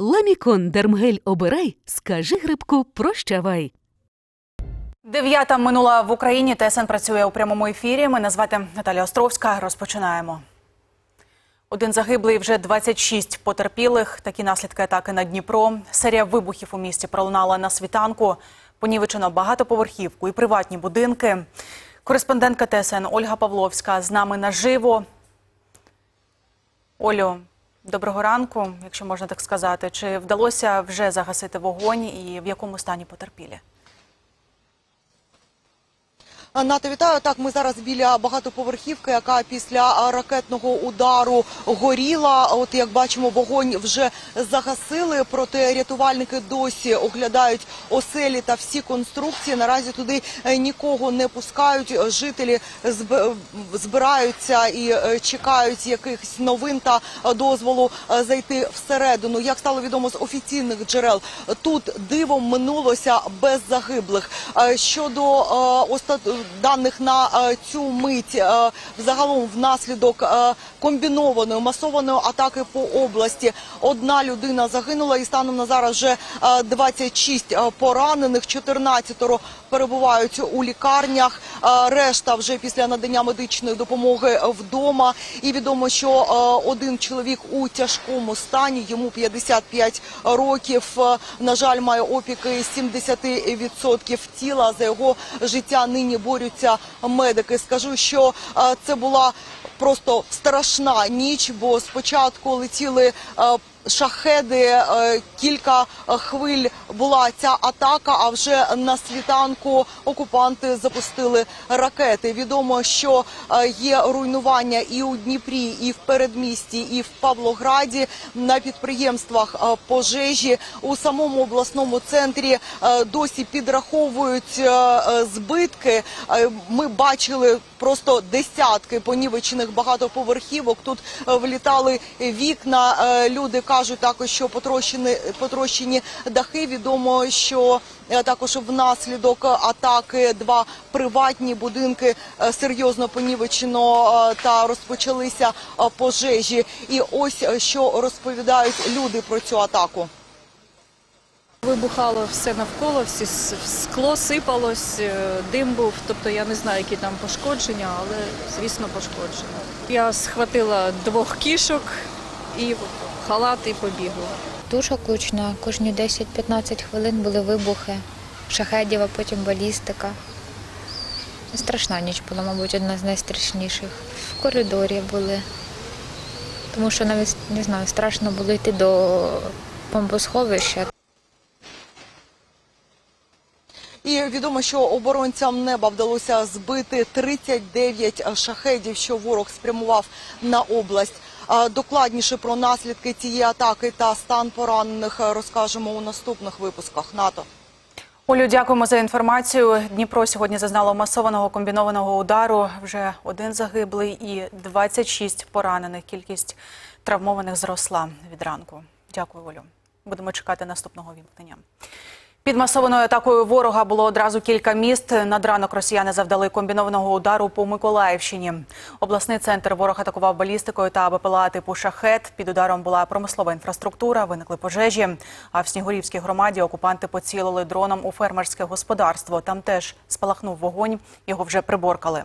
Ламікон Дермгель обирай, скажи грибку прощавай. Дев'ята минула в Україні. ТСН працює у прямому ефірі. Мене звати Наталія Островська. Розпочинаємо. Один загиблий, вже 26 потерпілих. Такі наслідки атаки на Дніпро. Серія вибухів у місті пролунала на світанку. Понівечено багатоповерхівку і приватні будинки. Кореспондентка ТСН Ольга Павловська з нами наживо. Олю, доброго ранку, якщо можна так сказати. Чи вдалося вже загасити вогонь і в якому стані потерпілі? Ната, вітаю. Так, ми зараз біля багатоповерхівки, яка після ракетного удару горіла. От як бачимо, вогонь вже загасили. Проте рятувальники досі оглядають оселі та всі конструкції. Наразі туди е, нікого не пускають. Жителі зб- збираються і е, чекають якихось новин та дозволу е, зайти всередину. Як стало відомо з офіційних джерел, тут дивом минулося без загиблих. Щодо е, оста- даних на е, цю мить, е, взагалом внаслідок е, комбінованої масованої атаки по області, одна людина загинула, і станом на зараз вже е, 26 е, поранених, 14 перебувають у лікарнях. Е, Решта вже після надання медичної допомоги вдома. І відомо, що е, один чоловік у тяжкому стані, йому 55 років. Е, На жаль, має опіки 70% тіла. За його життя нині борються медики. Скажу, що це була просто страшна ніч, бо спочатку летіли. Шахеди е, кілька хвиль була ця атака. А вже на світанку окупанти запустили ракети. Відомо, що е, є руйнування і у Дніпрі, і в передмісті, і в Павлограді на підприємствах е, пожежі у самому обласному центрі досі підраховують збитки. Ми бачили просто десятки понівечених багатоповерхівок. Тут влітали вікна. Люди кажуть також, що потрощені, потрощені дахи. Відомо, що е, також внаслідок атаки два приватні будинки е, серйозно понівечено е, та розпочалися пожежі. І ось що розповідають люди про цю атаку. Вибухало все навколо, всі скло сипалось, дим був. Тобто я не знаю, які там пошкодження, але звісно пошкодження. Я схватила двох кішок і халат і побігла. Дуже гучно. Кожні 10-15 хвилин були вибухи, шахедів, а потім балістика. Страшна ніч була, мабуть, одна з найстрашніших. В коридорі були. Тому що навіть не знаю, страшно було йти до бомбосховища. І відомо, що оборонцям неба вдалося збити 39 шахедів, що ворог спрямував на область. А Докладніше про наслідки цієї атаки та стан поранених розкажемо у наступних випусках НАТО. Олю, дякуємо за інформацію. Дніпро сьогодні зазнало масованого комбінованого удару. Вже один загиблий і 26 поранених. Кількість травмованих зросла від ранку. Дякую, Олю. Будемо чекати наступного вімкнення. Під масованою атакою ворога було одразу кілька міст. Над ранок росіяни завдали комбінованого удару по Миколаївщині. Обласний центр ворог атакував балістикою та БПЛА типу шахет. Під ударом була промислова інфраструктура, виникли пожежі. А в Снігурівській громаді окупанти поцілили дроном у фермерське господарство. Там теж спалахнув вогонь. Його вже приборкали.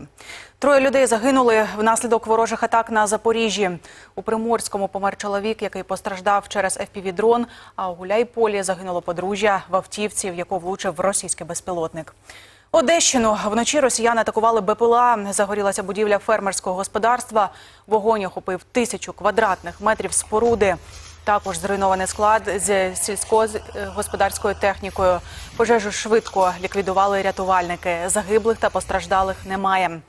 Троє людей загинули внаслідок ворожих атак на Запоріжжі. У Приморському помер чоловік, який постраждав через FPV-дрон, а у Гуляйполі загинуло подружжя в автівці, в яку влучив російський безпілотник. Одещину вночі росіяни атакували БПЛА. Загорілася будівля фермерського господарства. Вогонь охопив тисячу квадратних метрів споруди. Також зруйнований склад з сільськогосподарською технікою. Пожежу швидко ліквідували рятувальники. Загиблих та постраждалих немає.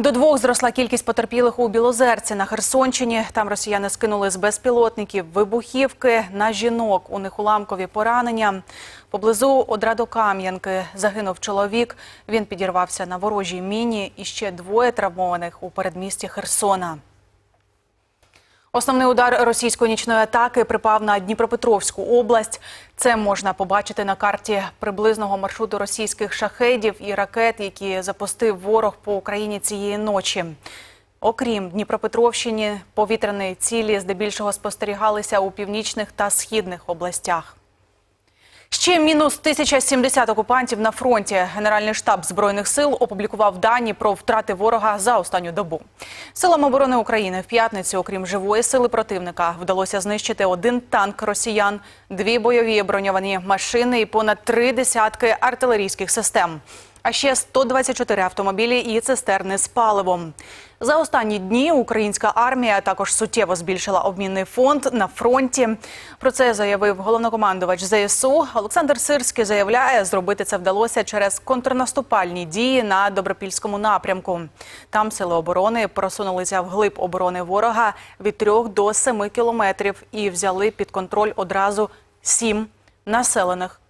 До двох зросла кількість потерпілих у Білозерці на Херсонщині. Там росіяни скинули з безпілотників вибухівки на жінок. У них уламкові поранення. Поблизу Одрадокам'янки загинув чоловік. Він підірвався на ворожій міні. І ще двоє травмованих у передмісті Херсона. Основний удар російської нічної атаки припав на Дніпропетровську область. Це можна побачити на карті приблизного маршруту російських шахедів і ракет, які запустив ворог по Україні цієї ночі. Окрім Дніпропетровщини, повітряні цілі здебільшого спостерігалися у північних та східних областях. Ще мінус 1070 окупантів на фронті. Генеральний штаб збройних сил опублікував дані про втрати ворога за останню добу. Силам оборони України в п'ятницю, окрім живої сили противника, вдалося знищити один танк росіян, дві бойові броньовані машини і понад три десятки артилерійських систем. А ще 124 автомобілі і цистерни з паливом. За останні дні українська армія також суттєво збільшила обмінний фонд на фронті. Про це заявив головнокомандувач ЗСУ. Олександр Сирський заявляє, зробити це вдалося через контрнаступальні дії на Добропільському напрямку. Там сили оборони просунулися вглиб оборони ворога від 3 до 7 кілометрів і взяли під контроль одразу сім населених